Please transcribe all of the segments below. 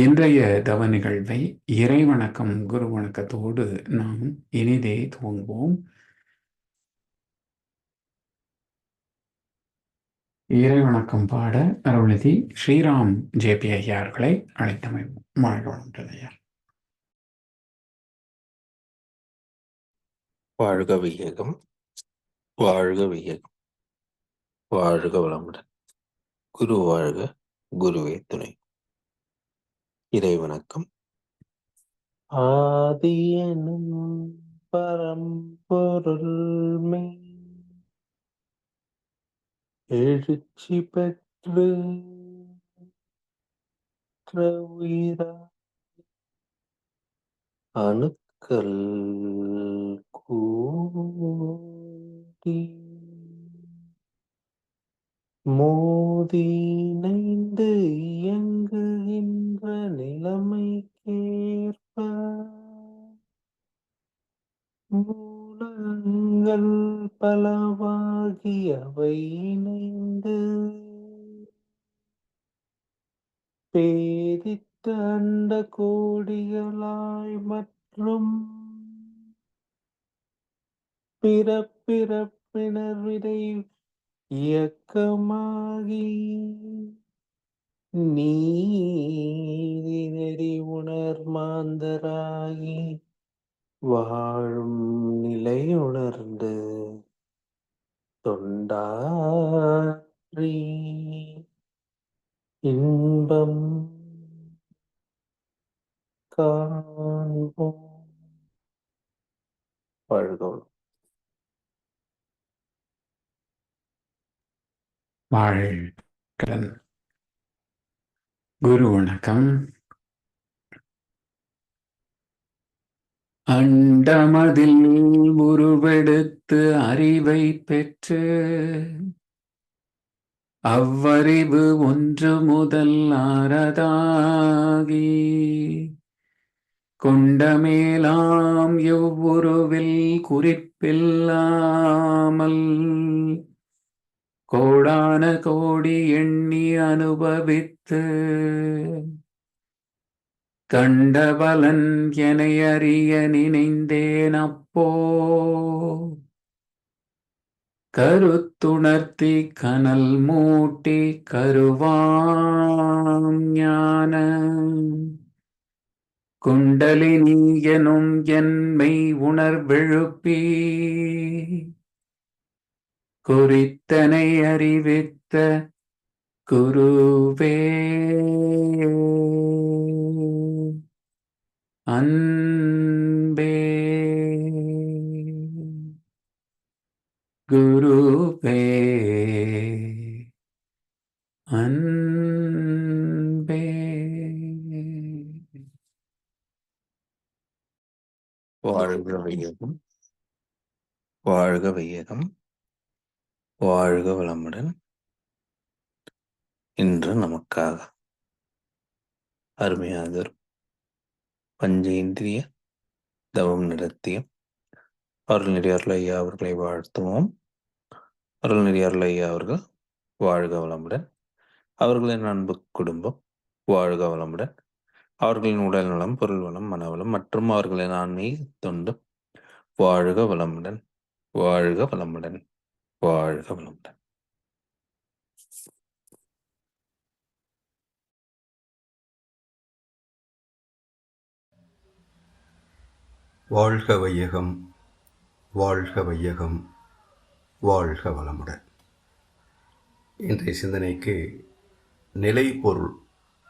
இன்றைய தவ நிகழ்வை இறைவணக்கம் குரு வணக்கத்தோடு நாம் இனிதே துவங்குவோம். இறைவணக்கம் பாட அருள்நிதி ஸ்ரீராம் ஜேபி ஐயார்களை அழைத்தமைவோம் வாழ்க வளமுடன் ஐயா வாழ்க வியகம் வாழ்க வியகம் வாழ்க வளமுடன். குரு வாழ்க குருவே துணை. இறை வணக்கம் ஆதியனும் பரம்பொருள் எழுச்சி பெற்று அணுக்கள் கூடி மோதி மோதினைந்து இயங்கு நிலைமைக்கேற்ப மூலங்கள் பலவாகியவை இணைந்து பேதித்த அண்ட கோடிகளாய் மற்றும் பிறப்பிறப்பினர் விரை இயக்கமாகி நீதி நெறி உணர் மாந்தராகி வாழும் நிலை உணர்ந்து தொண்டாற்றி இன்பம் காண்போம். வாழ்கோம் வாழ்கடன் குரு வணக்கம். அண்டமதில் உருவெடுத்து அறிவை பெற்று அவ்வறிவு ஒன்று முதல் ஆறதாகி கொண்டமேலாம் எவ்வுருவில் குறிப்பில்லாமல் கோடான கோடி எண்ணி அனுபவித்து கண்டபலன் என அறிய நினைந்தேன் அப்போ. கருத்துணர்த்தி கனல் மூட்டி கருவாம் ஞான. குண்டலினி எனும் என்மை உணர்வெழுப்பி. குறித்தனை அறிவித்த குருவே. அன்பே. குருவே. அன்பே. வாழ்க வையகம். வாழ்க வையகம். வாழ்க வளமுடன். இன்று நமக்காக அருமையாதொரு பஞ்ச இந்திரிய தவம் நடத்திய அருள்நெறி ஐயா அவர்களை வாழ்த்துவோம். அருள்நெறி ஐயா அவர்கள் வாழ்க வளமுடன். அவர்களின் அன்பு குடும்பம் வாழ்க வளமுடன். அவர்களின் உடல் நலம் பொருள் வளம் மனவளம் மற்றும் அவர்களின் ஆன்மீக தொண்டு வாழ்க வளமுடன். வாழ்க வளமுடன். வாழ்க வளமுடன் வாழ்க வையகம் வாழ்க வையகம் வாழ்க வளமுடன். இன்றைய சிந்தனைக்கு நிலை பொருள்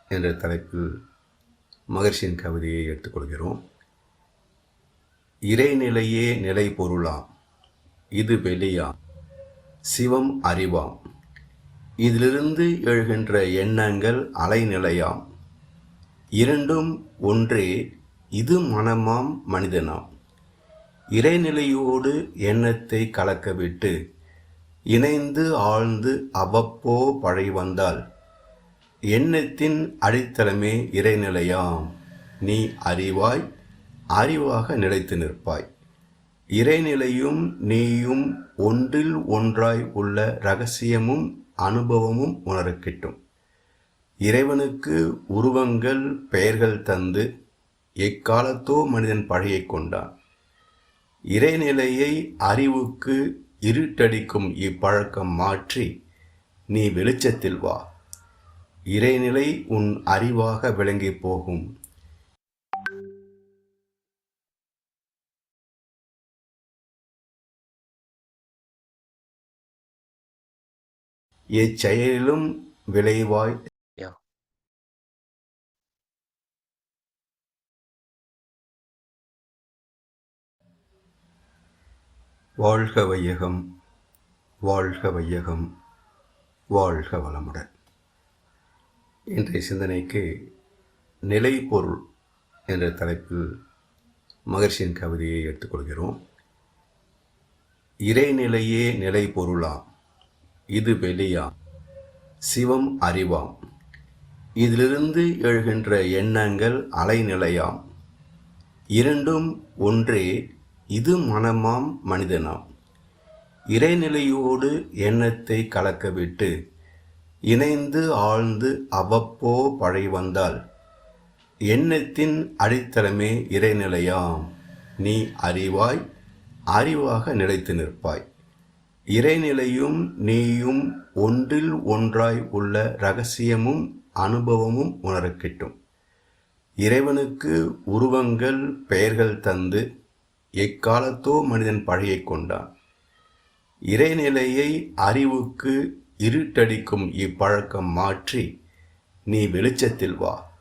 என்ற தலைப்பில் மகர்ஷியின் கவிதையை எடுத்துக்கொள்கிறோம். இறைநிலையே நிலை பொருளாம் இது வெளியாம். சிவம் அறிவாம். இதிலிருந்து எழுகின்ற எண்ணங்கள் அலைநிலையாம். இரண்டும் ஒன்றே இது மனமாம் மனிதனாம். இறைநிலையோடு எண்ணத்தை கலக்கவிட்டு இணைந்து ஆழ்ந்து அவ்வப்போ பழகி வந்தால் எண்ணத்தின் அடித்தளமே இறைநிலையாம். நீ அறிவாய் அறிவாக நிலைத்து நிற்பாய். இறைநிலையும் நீயும் ஒன்றில் ஒன்றாய் உள்ள ரகசியமும் அனுபவமும் உணரக் கிட்டும் இறைவனுக்கு உருவங்கள் பெயர்கள் தந்து எக்காலத்தோ மனிதன் பழையை கொண்டான். இறைநிலையை அறிவுக்கு இருட்டடிக்கும் இப்பழக்கம் மாற்றி நீ வெளிச்சத்தில் வா. இறைநிலை உன் அறிவாக விளங்கி போகும். எச்செயலிலும் விளைவாய் வாழ்க வையகம் வாழ்க வையகம் வாழ்க வளமுடன். இன்றைய சிந்தனைக்கு நிலை பொருள் என்ற தலைப்பில் மகர்ஷியின் கவிதையை எடுத்துக்கொள்கிறோம். இறைநிலையே நிலை பொருளாம். இது வெளியாம் சிவம் அறிவாம். இதிலிருந்து எழுகின்ற எண்ணங்கள் அலைநிலையாம். இரண்டும் ஒன்றே இது மனமாம் மனிதனாம். இறைநிலையோடு எண்ணத்தை கலக்கவிட்டு இணைந்து ஆழ்ந்து அவ்வப்போ பழை வந்தால் எண்ணத்தின் அடித்தளமே இறைநிலையாம். நீ அறிவாய் அறிவாக நிலைத்து நிற்பாய். இறைநிலையும் நீயும் ஒன்றில் ஒன்றாய் உள்ள ரகசியமும் அனுபவமும் உணரக்கிட்டும். இறைவனுக்கு உருவங்கள் பெயர்கள் தந்து எக்காலத்தோ மனிதன் பழையை கொண்டான். இறைநிலையை அறிவுக்கு இருட்டடிக்கும் இப்பழக்கம் மாற்றி நீ வெளிச்சத்தில் வா.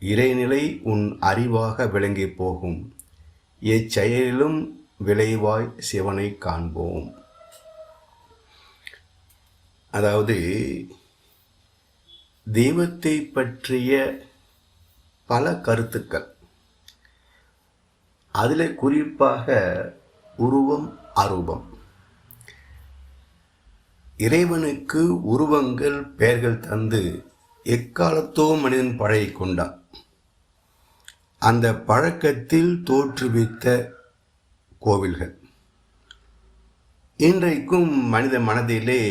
இறைநிலை உன் அறிவாக விளங்கி போகும். எச்செயலிலும் விளைவாய் சிவனை காண்போம். அதாவது தெய்வத்தை பற்றிய பல கருத்துக்கள். அதில் குறிப்பாக உருவம் அரூபம். இறைவனுக்கு உருவங்கள் பெயர்கள் தந்து எக்காலத்தோ மனிதன் பழகி கொண்டான். அந்த பழக்கத்தில் தோற்றுவித்த கோவில்கள். இன்றைக்கும் மனித மனதிலே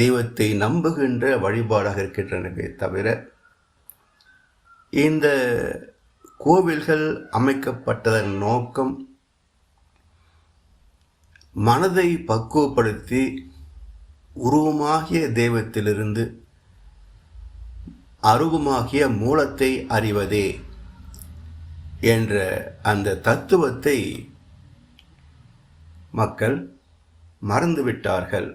தெய்வத்தை நம்புகின்ற வழிபாடாக இருக்கின்றனவே தவிர இந்த கோவில்கள் அமைக்கப்பட்டதன் நோக்கம் மனதை பக்குவப்படுத்தி உருவமாகிய தெய்வத்திலிருந்து அருவமாகிய மூலத்தை அறிவதே என்ற அந்த தத்துவத்தை மக்கள் மறந்துவிட்டார்கள்.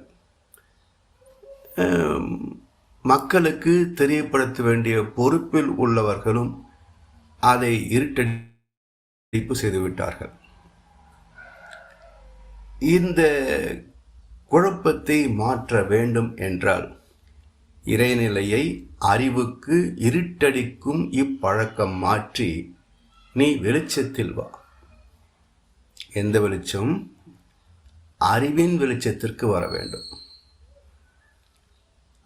மக்களுக்கு தெரியப்படுத்த வேண்டிய பொறுப்பில் உள்ளவர்களும் அதை இருட்டடிப்பு செய்துவிட்டார்கள். இந்த குழப்பத்தை மாற்ற வேண்டும் என்றால் இறைநிலையை அறிவுக்கு இருட்டடிக்கும் இப்பழக்கம் மாற்றி நீ வெளிச்சத்தில் வா. எந்த வெளிச்சம்? அறிவின் வெளிச்சத்திற்கு வர வேண்டும்.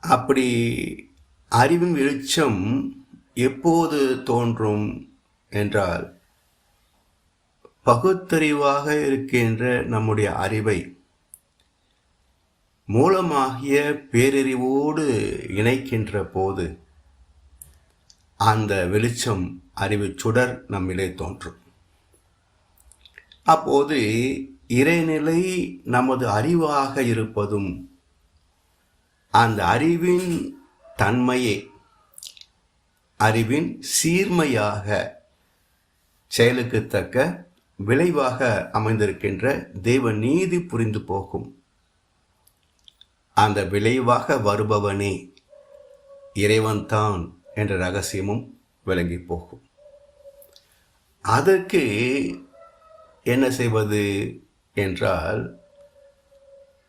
அப்படி அறிவும் வெளிச்சம் எப்போது தோன்றும் என்றால் பகுத்தறிவாக இருக்கின்ற நம்முடைய அறிவை மூலமாகிய பேரறிவோடு இணைக்கின்ற போது அந்த வெளிச்சம் அறிவு சுடர் நம்மிலே தோன்றும். அப்போது இறைநிலை நமது அறிவாக இருப்பதும் அந்த அறிவின் தன்மையை அறிவின் சீர்மையாக செயலுக்கு தக்க விளைவாக அமைந்திருக்கின்ற தெய்வ நீதி புரிந்து போகும். அந்த விளைவாக வருபவனே இறைவன்தான் என்ற ரகசியமும் விளங்கி போகும். அதற்கு என்ன செய்வது என்றால்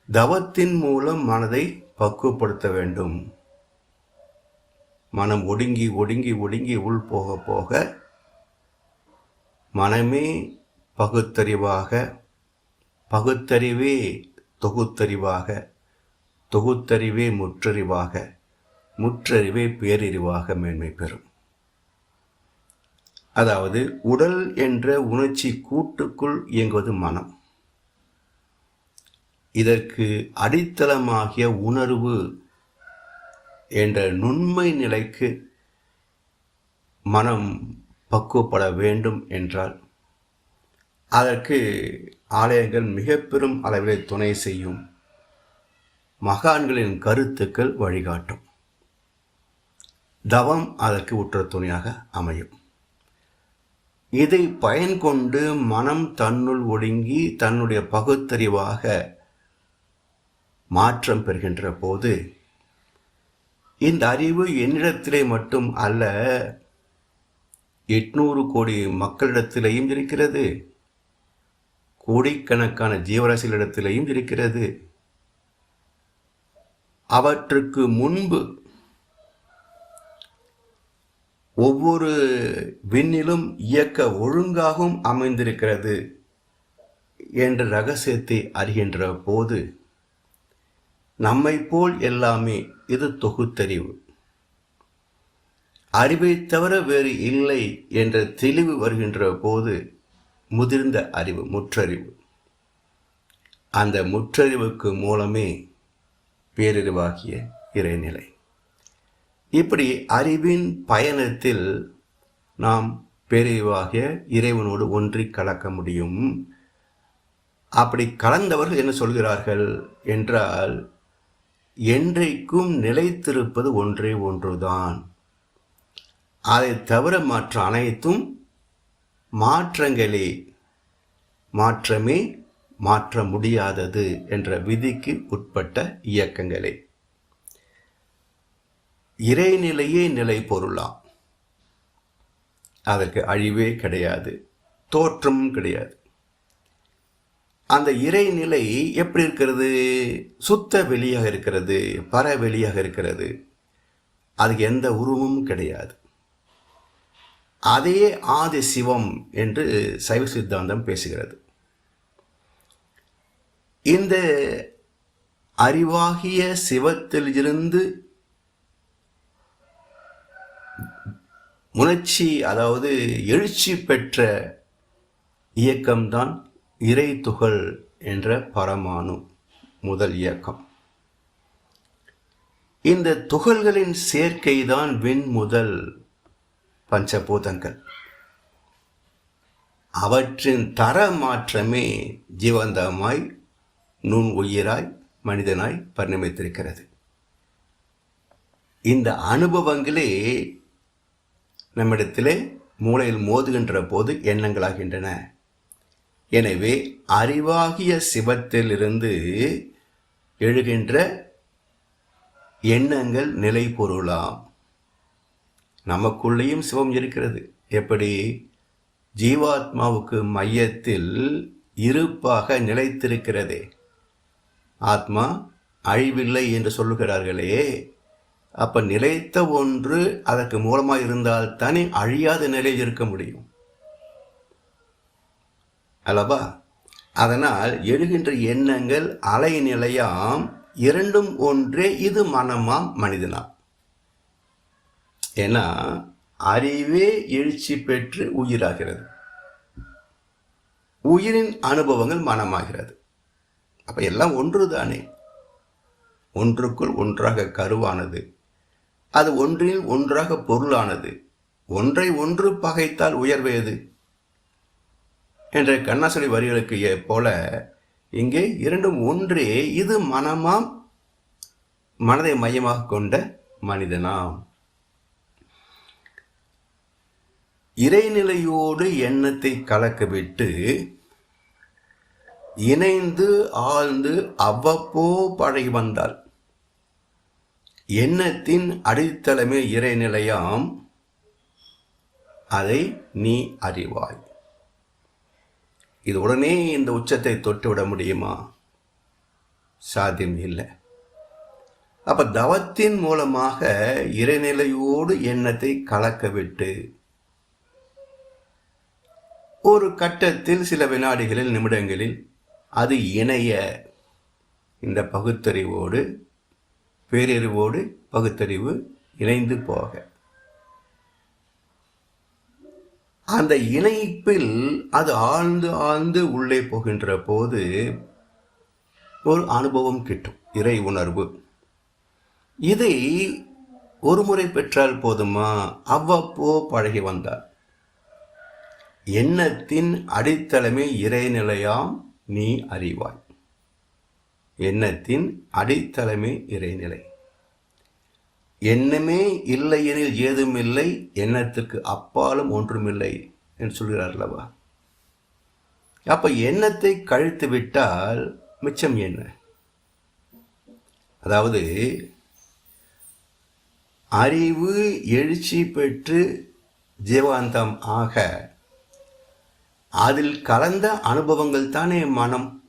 தவத்தின் மூலம் மனதை பக்குவப்படுத்த வேண்டும். மனம் ஒடுங்கி ஒடுங்கி ஒடுங்கி உள் போக போக மனமே பகுத்தறிவாக பகுத்தறிவே தொகுத்தறிவாக தொகுத்தறிவே முற்றறிவாக முற்றறிவே பேரறிவாக மேன்மை பெறும். அதாவது உடல் என்ற உணர்ச்சி கூட்டுக்குள் இயங்குவது மனம். இதற்கு அடித்தளமாகிய உணர்வு என்ற நுண்மை நிலைக்கு மனம் பக்குவப்பட வேண்டும் என்றால் அதற்கு ஆலயங்கள் மிக பெரும் அளவில் துணை செய்யும் மகான்களின் கருத்துக்கள் வழிகாட்டும். தவம் அதற்கு உற்ற துணையாக அமையும். இதை பயன் கொண்டு மனம் தன்னுள் ஒடுங்கி தன்னுடைய பகுத்தறிவாக மாற்றம் பெறுகின்ற போது இந்த அறிவு என்னிடத்திலே மட்டும் அல்ல எட்நூறு கோடி மக்களிடத்திலேயும் இருக்கிறது. கோடிக்கணக்கான ஜீவராசிகளிடத்திலேயும் இருக்கிறது. அவற்றுக்கு முன்பு ஒவ்வொரு விண்ணிலும் இயக்க ஒழுங்காகவும் அமைந்திருக்கிறது என்ற ரகசியத்தை அறிகின்ற போது நம்மை போல் எல்லாமே இது தொகுத்தறிவு. அறிவை தவிர வேறு இல்லை என்ற தெளிவு வருகின்ற போது முதிர்ந்த அறிவு முற்றறிவு. அந்த முற்றறிவுக்கு மூலமே பேரறிவாகிய இறைநிலை. இப்படி அறிவின் பயணத்தில் நாம் பேரறிவாகிய இறைவனோடு ஒன்றி கலக்க முடியும். அப்படி கலந்தவர்கள் என்ன சொல்கிறார்கள் என்றால் என்றைக்கும் நிலைத்திருப்பது ஒன்றே ஒன்றுதான். அதை தவிர மற்ற அனைத்தும் மாற்றங்களே மாற்றமே மாற்ற முடியாதது என்ற விதிக்கு உட்பட்ட இயக்கங்களே. இறைநிலையே நிலை பொருளாம். அதற்கு அழிவே கிடையாது தோற்றமும் கிடையாது. அந்த இறைநிலை எப்படி இருக்கிறது? சுத்த வெளியாக இருக்கிறது பர வெளியாக இருக்கிறது. அதுக்கு எந்த உருவமும் கிடையாது. அதே ஆதி சிவம் என்று சைவ சித்தாந்தம் பேசுகிறது. இந்த அறிவாகிய சிவத்திலிருந்து உணர்ச்சி அதாவது எழுச்சி பெற்ற இயக்கம்தான் இறை துகள் என்ற பரமானு முதல் இயக்கம். இந்த துகள்களின் சேர்க்கைதான் விண் முதல் பஞ்சபூதங்கள். அவற்றின் தர மாற்றமே ஜீவந்தமாய் நுண் உயிராய் மனிதனாய் பரிணமித்திருக்கிறது. இந்த அனுபவங்களே நம்மிடத்திலே மூளையில் மோதுகின்ற போது எண்ணங்களாகின்றன. எனவே அறிவாகிய சிவத்திலிருந்து எழுகின்ற எண்ணங்கள் நிலை பொருளாம் நமக்குள்ளேயும் சிவம் இருக்கிறது. எப்படி? ஜீவாத்மாவுக்கு மையத்தில் இருப்பாக நிலைத்திருக்கிறதே. ஆத்மா அழிவில்லை என்று சொல்லுகிறார்களே. அப்ப நிலைத்த ஒன்று அதற்கு மூலமாக இருந்தால் தானே அழியாத நிலையில் இருக்க முடியும். அல்லவா? அதனால் எழுகின்ற எண்ணங்கள் அலைநிலையாம் இரண்டும் ஒன்றே இது மனமாம் மனிதனாம். ஏன்னா அறிவே எழுச்சி பெற்று உயிராகிறது. உயிரின் அனுபவங்கள் மனமாகிறது. அப்ப எல்லாம் ஒன்று தானே ஒன்றுக்குள் ஒன்றாக கருவானது. அது ஒன்றில் ஒன்றாக பொருளானது. ஒன்றை ஒன்று பகைத்தால் உயர்வேது என்ற கண்ணாசரி வரிகளுக்கு போல இங்கே இரண்டும் ஒன்றே இது மனமாம் மனதை மையமாக கொண்ட மனிதனாம். இறைநிலையோடு எண்ணத்தை கலக்கவிட்டு இணைந்து ஆழ்ந்து அவ்வப்போ பழகி வந்தாள். எண்ணத்தின் அடித்தளமே இறைநிலையாம் அதை நீ அறிவாய். இது உடனே இந்த உச்சத்தை தொட்டுவிட முடியுமா? சாத்தியம் இல்லை. அப்ப தவத்தின் மூலமாக இறைநிலையோடு எண்ணத்தை கலக்க விட்டு ஒரு கட்டத்தில் சில வினாடிகளில் நிமிடங்களில் அது இணைய இந்த பகுத்தறிவோடு பேரறிவோடு பகுத்தறிவு இணைந்து போக. அந்த இணைப்பில் அது ஆழ்ந்து ஆழ்ந்து உள்ளே போகின்ற போது ஒரு அனுபவம் கிட்டும் இறை உணர்வு. இதை ஒரு முறை பெற்றால் போதுமா? அவ்வப்போ பழகி வந்தார். எண்ணத்தின் அடித்தளமே இறைநிலையாம் நீ அறிவாய். எண்ணத்தின் அடித்தளமே இறைநிலை. எண்ணமே இல்லை எனில் ஏதும் இல்லை எண்ணத்திற்கு அப்பாலும் ஒன்றுமில்லை என்று சொல்கிறார் அல்லவா? அப்போ எண்ணத்தை கழித்து விட்டால் மிச்சம் என்ன? அதாவது அறிவு எழுச்சி பெற்று ஜீவாந்தம் ஆக அதில் கலந்த அனுபவங்கள் தானே மனம்.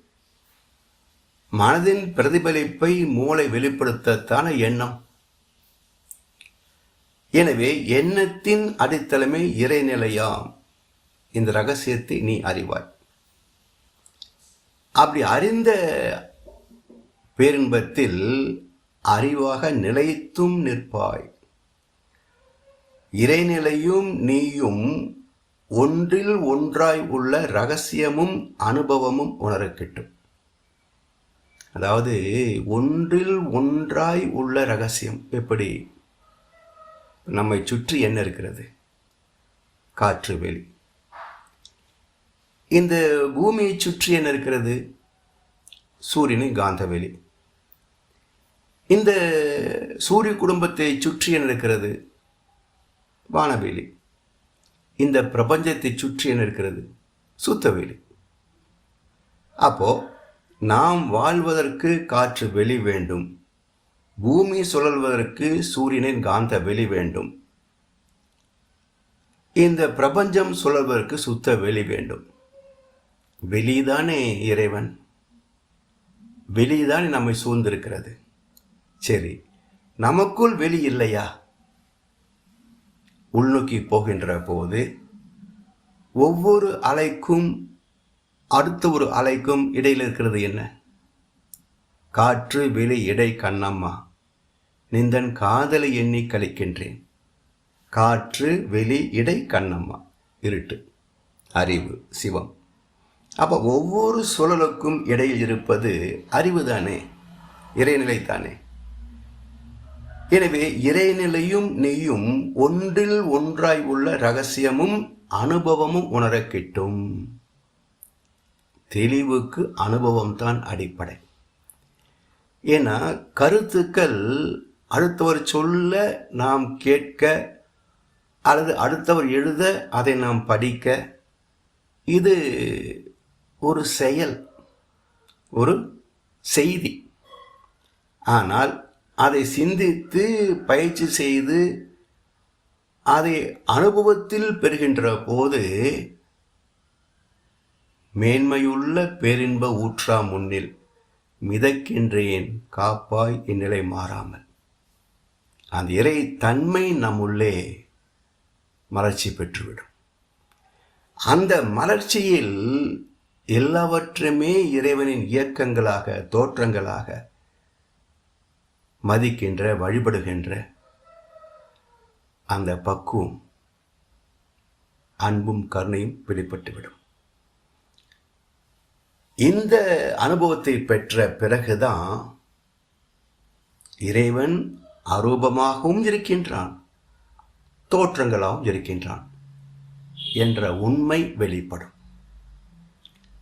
மனதின் பிரதிபலிப்பை மூளை வெளிப்படுத்தத்தான எண்ணம். எனவே எண்ணத்தின் அடித்தளமே இறைநிலையாம். இந்த ரகசியத்தை நீ அறிவாய். அப்படி அறிந்த பேரின்பத்தில் அறிவாக நிலைத்தும் நிற்பாய். இறைநிலையும் நீயும் ஒன்றில் ஒன்றாய் உள்ள ரகசியமும் அனுபவமும் உணரக்கிட்டும். அதாவது ஒன்றில் ஒன்றாய் உள்ள ரகசியம் எப்படி? நம்மை சுற்றி என்ன இருக்கிறது? காற்று வெளி. இந்த பூமியை சுற்றி என்ன இருக்கிறது? சூரியனின் காந்தவெளி இந்த சூரிய குடும்பத்தை சுற்றி என்ன இருக்கிறது? வானவெளி. இந்த பிரபஞ்சத்தை சுற்றி என்ன இருக்கிறது? சுத்தவெளி அப்போ நாம் வாழ்வதற்கு காற்று வெளி வேண்டும். பூமி சுழல்வதற்கு சூரியனின் காந்த வெளி வேண்டும். இந்த பிரபஞ்சம் சுழல்வதற்கு சுத்த வெளி வேண்டும். வெளிதானே இறைவன்? வெளிதானே நம்மை சூழ்ந்திருக்கிறது. சரி நமக்குள் வெளி இல்லையா? உள்நோக்கி போகின்ற போது ஒவ்வொரு அலைக்கும் அடுத்த ஒரு அலைக்கும் இடையில் இருக்கிறது என்ன? காற்று வெளி இடை கண்ணம்மா. நிந்தன் காதலை எண்ணி கழிக்கின்றேன். காற்று வெளி இடை கண்ணம்மா. இருட்டு. அறிவு சிவம். அப்போ ஒவ்வொரு சுழலுக்கும் இடையில் இருப்பது அறிவு தானே? இறைநிலை தானே? எனவே இறைநிலையும் நெய்யும் ஒன்றில் ஒன்றாய் உள்ள ரகசியமும் அனுபவமும் உணர கிட்டும். தெளிவுக்கு அனுபவம் தான் அடிப்படை. ஏன்னா கருத்துக்கள் அடுத்தவர் சொல்ல நாம் கேட்க அல்லது அடுத்தவர் எழுத அதை நாம் படிக்க இது ஒரு செயல் ஒரு செய்தி. ஆனால் அதை சிந்தித்து பயிற்சி செய்து அதை அனுபவத்தில் பெறுகின்ற போது மேன்மையுள்ள பேரின்ப ஊற்றா முன்னில் மிதக்கின்றேன் காப்பாய் இந்நிலை மாறாமல். அந்த இறை தன்மை நம்முள்ளே மலர்ச்சி பெற்றுவிடும். அந்த மலர்ச்சியில் எல்லாவற்றுமே இறைவனின் இயக்கங்களாக தோற்றங்களாக மதிக்கின்ற வழிபடுகின்ற அந்த பக்குவம் அன்பும் கருணையும் வெளிப்பட்டுவிடும். இந்த அனுபவத்தை பெற்ற பிறகுதான் இறைவன் அரூபமாகவும் இருக்கின்றான். தோற்றங்களாகவும் இருக்கின்றான் என்ற உண்மை வெளிப்படும்.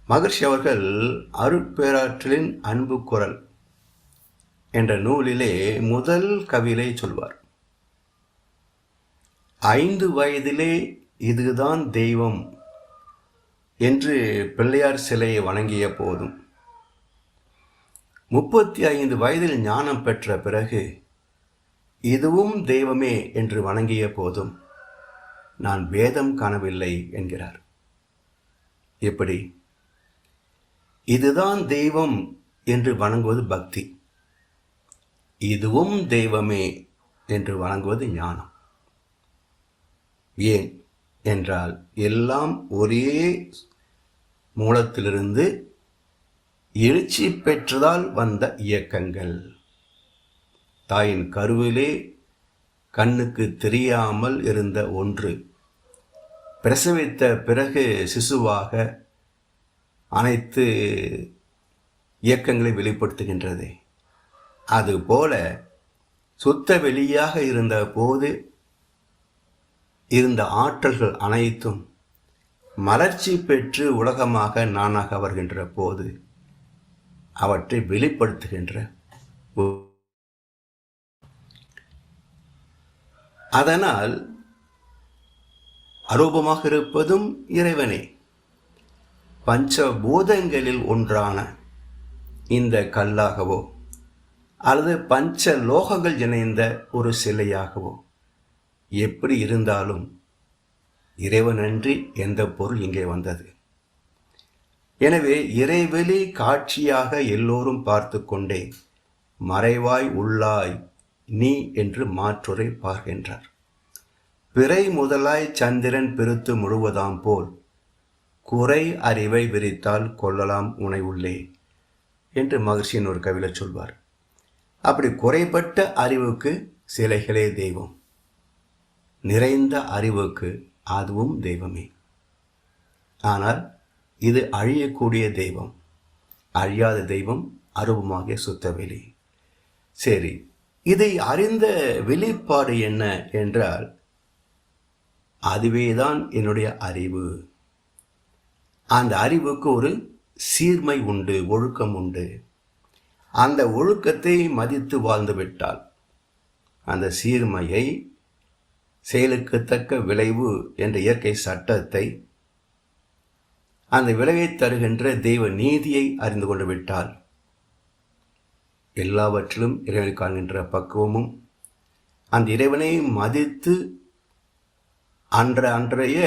மகர்ஷி அவர்கள் அருட்பேராற்றலின் அன்பு குரல் என்ற நூலிலே முதல் கவிதை சொல்வார். ஐந்து வயதிலே இதுதான் தெய்வம் என்று பிள்ளையார் சிலையை வணங்கிய போதும். முப்பத்தி ஐந்து வயதில் ஞானம் பெற்ற பிறகு இதுவும் தெய்வமே என்று வணங்கிய போதும் நான் வேதம் காணவில்லை என்கிறார். எப்படி? இதுதான் தெய்வம் என்று வணங்குவது பக்தி. இதுவும் தெய்வமே என்று வணங்குவது ஞானம். ஏன் என்றால் எல்லாம் ஒரே மூலத்திலிருந்து எழுச்சி பெற்றதால் வந்த இயக்கங்கள். தாயின் கருவிலே கண்ணுக்கு தெரியாமல் இருந்த ஒன்று. பிரசவித்த பிறகு சிசுவாக அனைத்து இயக்கங்களை வெளிப்படுத்துகின்றது. அதுபோல சுத்த வெளியாக இருந்த போது இருந்த ஆற்றல்கள் அனைத்தும் மலர்ச்சி பெற்று உலகமாக நானாக வருகின்ற போது அவற்றை வெளிப்படுத்துகின்ற அதனால் அரூபமாக இருப்பதும் இறைவனே. பஞ்சபூதங்களில் ஒன்றான இந்த கல்லாகவோ அல்லது பஞ்ச லோகங்கள் இணைந்த ஒரு சிலையாகவோ எப்படி இருந்தாலும் இறைவனன்றி எந்த பொருள் இங்கே வந்தது? எனவே இறைவெளி காட்சியாக எல்லோரும் பார்த்து கொண்டே மறைவாய் உள்ளாய் நீ என்று மாற்றுரை பார்க்கின்றார். பிறை முதலாய் சந்திரன் பெருத்து முழுவதாம் போல் குறை அறிவை விரித்தால் கொள்ளலாம் உனை உள்ளே என்று மகிழ்ச்சியின் ஒரு கவிதை சொல்வார். அப்படி குறைபட்ட அறிவுக்கு சிலைகளே தெய்வம். நிறைந்த அறிவுக்கு அதுவும் தெய்வமே. ஆனால் இது அழியக்கூடிய தெய்வம். அழியாத தெய்வம் அருவமாகிய சுத்தவெளி சரி இதை அறிந்த வெளிப்பாடு என்ன என்றால் அதுவேதான் என்னுடைய அறிவு. அந்த அறிவுக்கு ஒரு சீர்மை உண்டு ஒழுக்கம் உண்டு. அந்த ஒழுக்கத்தை மதித்து வாழ்ந்துவிட்டால் அந்த சீர்மையை செயலுக்கு தக்க விளைவு என்ற இயற்கை சட்டத்தை அந்த விளைவை தருகின்ற தெய்வ நீதியை அறிந்து கொண்டு விட்டால் எல்லாவற்றிலும் இறைவனை காண்கின்ற பக்குவமும் அந்த இறைவனை மதித்து அன்ற அன்றைய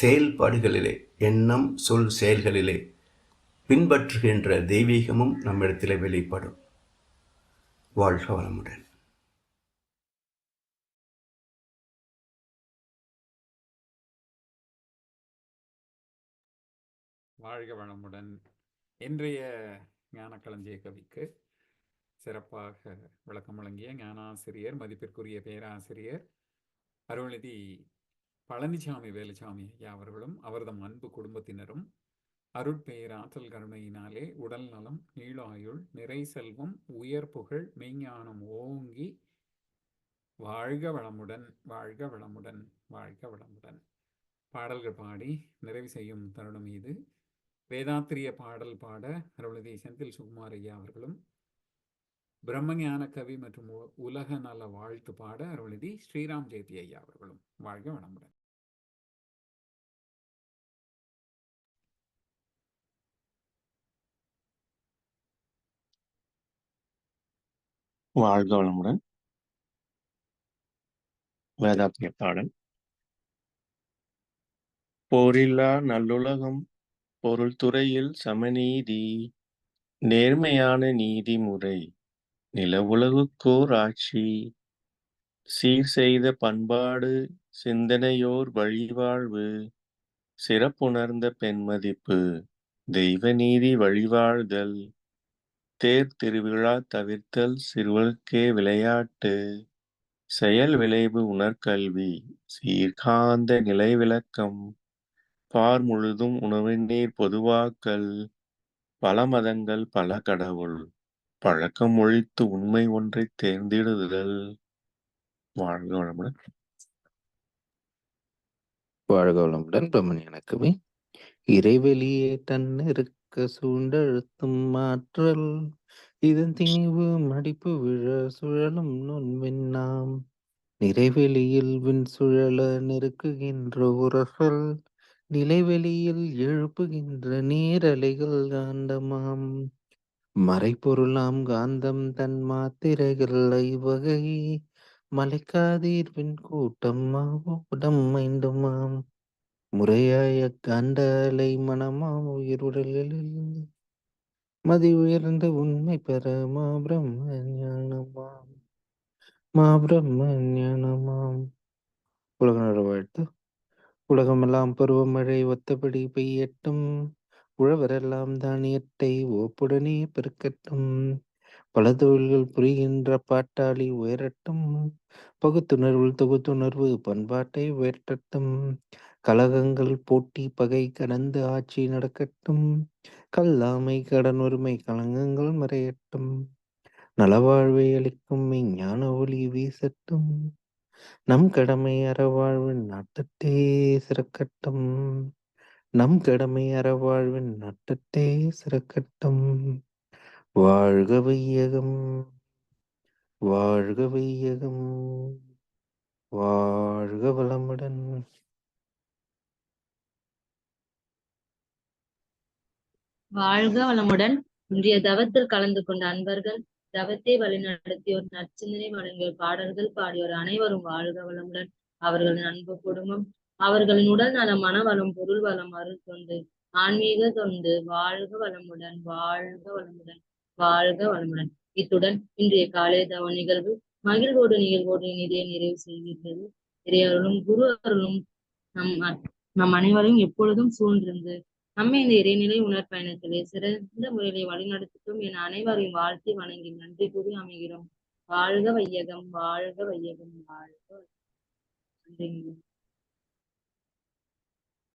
செயல்பாடுகளிலே எண்ணம் சொல் செயல்களிலே பின்பற்றுகின்ற தெய்வீகமும் நம்மிடத்திலே வெளிப்படும். வாழ்க வளமுடன். வாழ்க வளமுடன். இன்றைய ஞானக்களஞ்சிய கவிக்கு சிறப்பாக விளக்கம் வழங்கிய ஞானாசிரியர் மதிப்பிற்குரிய பேராசிரியர் அருள்நிதி பழனிசாமி வேலுசாமி ஐயா அவர்களும் அவரது அன்பு குடும்பத்தினரும் அருட்பெயராற்றல் கருணையினாலே உடல் நலம் நீளாயுள் நிறை செல்வம் உயர் புகழ் மெய்ஞானம் ஓங்கி வாழ்க வளமுடன் வாழ்க வளமுடன் வாழ்க வளமுடன். பாடல்கள் பாடி நிறைவு செய்யும் தருணம் இது. வேதாத்திரிய பாடல் பாட அருள்நிதி செந்தில் சுகுமார் ஐயா அவர்களும் பிரம்மஞான கவி மற்றும் உ- உலக நல வாழ்த்து பாட அருள்நிதி ஸ்ரீராம் ஜெயதி ஐயா அவர்களும். வாழ்க வளமுடன். வாழ்க வளமுடன். வேதாத்திய பாடல். போரில்லா நல்லுலகம் பொருள் துறையில் சமநீதி நேர்மையான நீதிமுறை நிலவுலகுக்கோர் ஆட்சி சீர் செய்த பண்பாடு சிந்தனையோர் வழிவாழ்வு சிறப்புணர்ந்த பெண்மதிப்பு தெய்வநீதி வழிவாழ்தல் தேர் திருவிழா தவிர்த்தல் சிறுவர்க்கே விளையாட்டு செயல் விளைவு உணர்கல்வி சீர்காந்த நிலை விளக்கம் பார் முழுதும் உணவு நீர் பொதுவாக்கல் பல மதங்கள் பல கடவுள். பழக்கம் ஒழித்து உண்மை ஒன்றை தேர்ந்திடுதல். வாழ்க வளமுடன். வாழ்க வளமுடன் பிரம்மன் எனக்குமே இறைவெளியே தன்னிருக்க சூண்டழுத்தும் மாற்றல். இதன் திணிவு மடிப்பு விழ சுழலும் நுண்விண்ணாம் நிறைவெளியில் விண் சுழல நெருக்குகின்ற உரசல். நிலைவெளியில் எழுப்புகின்ற நீரலைகள் காந்தமாம். மறைபொருளாம் காந்தம் தன் மாத்திரைகள் ஐவகை. மலைக்காதீர்வின் கூட்டம் மாவோடம் மைண்டுமாம் முறையாய காண்டலை அலை மனமாம் உயிருடலில் மதி உயர்ந்த உண்மை பெற மா பிரம்ம ஞானமாம். மா பிரம்ம ஞானமாம். உலக வாழ்த்து. உலகமெல்லாம் பருவமழை ஒத்தபடி பெய்யட்டும். உழவரெல்லாம் தானியத்தை ஓப்புடனே பெருக்கட்டும். பல தொழில்கள் புரிகின்ற பாட்டாளி உயரட்டும். பகுத்துணர்வில் தொகுத்துணர்வு பண்பாட்டை உயர்த்தட்டும். கலகங்கள் போட்டி பகை கடந்து ஆட்சி நடக்கட்டும். கல்லாமை கடன் உரிமை கலங்கங்கள் மறையட்டும். நலவாழ்வை அளிக்கும் ஞான ஒளி வீசட்டும். நம் கடமை அறவாழ்வு நாட்டத்தே சிறக்கட்டும். நம் கடமை அறவாழ்வின் நட்டத்தே சிறக்கட்டும். வாழ்க வையகம் வாழ்க வையகம் வாழ்க வளமுடன். வாழ்க வளமுடன். இன்றைய தவத்தில் கலந்து கொண்ட அன்பர்கள் தவத்தை வழிநடத்தியோர் நற்சிந்தனை வழங்கிய பாடல்கள் பாடியோர் அனைவரும் வாழ்க வளமுடன். அவர்களின் அன்பு குடும்பம் அவர்களின் உடல் நலம் மனவளம் பொருள் வளம் அருள் தொண்டு ஆன்மீக தொண்டு வாழ்க வளமுடன் வாழ்க வளமுடன் வாழ்க வளமுடன். இத்துடன் இன்றைய காலை தவ நிகழ்வு மகிழ்வோடு நிகழ்வோடு இனிதே நிறைவு செய்கின்றது. இறையருளும் குரு அருளும் நம் நம் அனைவரையும் எப்பொழுதும் சூழ்ந்திருந்து நம்மை இந்த இறைநிலை உணர் பயணத்திலே சிறந்த முறையிலே வழிநடத்திட்டும் என அனைவரையும் வாழ்த்தி வணங்கி நன்றி கூறி அமைகிறோம். வாழ்க வையகம் வாழ்க வையகம் வாழ்க நன்றி